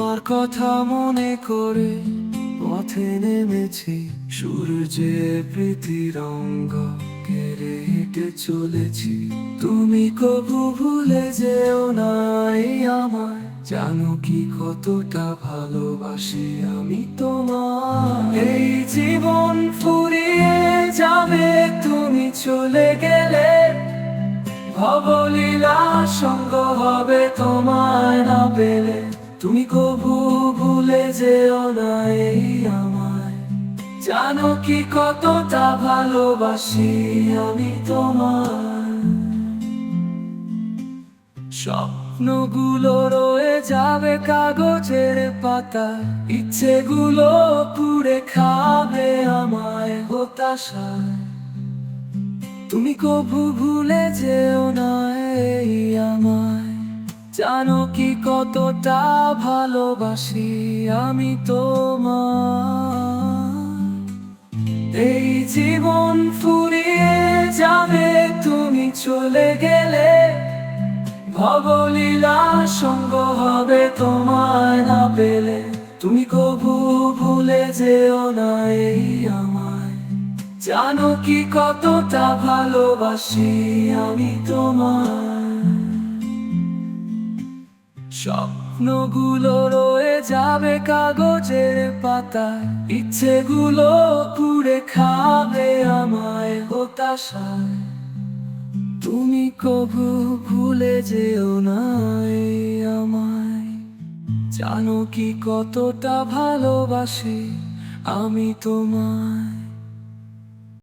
তোমার কথা মনে করে পথে নেমেছি। সূর্যে প্রীতি রঙ্গ কেড়ে হেঁটে চলেছি। তুমি কবু ভুলে যেও নাই আমায়। জানো কি কতটা ভালোবাসি আমি তোমার এই জীবন ফুরিয়ে যাবে, তুমি চলে গেলে ভবলীলা সঙ্গ হবে তোমায় না পেলে। তুমি কবু ভুলে যেও না এই আমায়। জানো কি কতটা ভালোবাসি আমি তোমার স্বপ্নগুলো রয়ে যাবে কাগজের পাতা ইচ্ছেগুলো পুড়ে খাবে আমায় হতাশায়। তুমি কবু ভুলে যেও না জানো কি কতটা ভালোবাসি আমি তোমার এই জীবন ফুরিয়ে যাবে, তুমি চলে গেলে ভবলীলা সঙ্গ হবে তোমায় না পেলে। তুমি কবু ভুলে যেও না এই আমায়। জানো কি কতটা ভালোবাসি আমি তোমার স্বপ্নগুলো রয়ে যাবে কাগজের পাতায়। ইচ্ছেগুলো পুড়ে খাবে আমায় হতাশায়। তুমি কবু ভুলে যেও না এই আমায়। জানো কি কতটা ভালোবাসি আমি তোমায়।